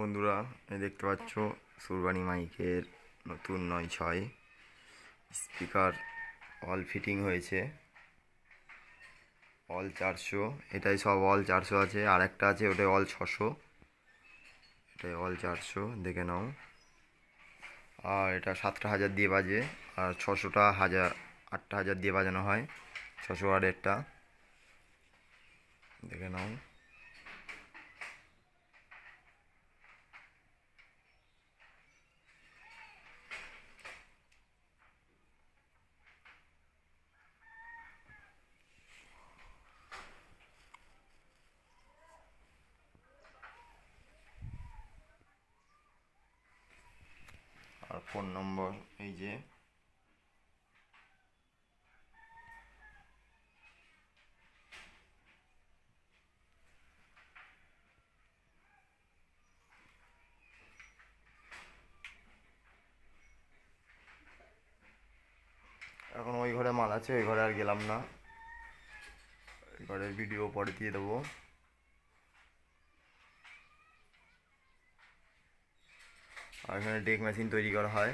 বন্ধুরা দেখতে পাচ্ছ, সুরবানি মাইকের নতুন নয় ছয়। স্পিকার অল ফিটিং হয়েছে। অল চারশো, এটাই সব অল চারশো আছে। আর একটা আছে, ওটাই অল ছশো। এটাই অল চারশো, দেখে নাও। আর এটা সাতটা হাজার দিয়ে বাজে, আর ছশোটা হাজার, আটটা হাজার দিয়ে বাজানো হয়। ছশো ওয়ার্ডেরটা দেখে নাও আর ফোন নম্বর, এই যে। এখন ওই ঘরে মাল আছে, ওই ঘরে আর গেলাম না। ঘরের ভিডিও পরে দিয়ে দেবো। আর এখানে ডেক মেশিন তৈরি করা হয়।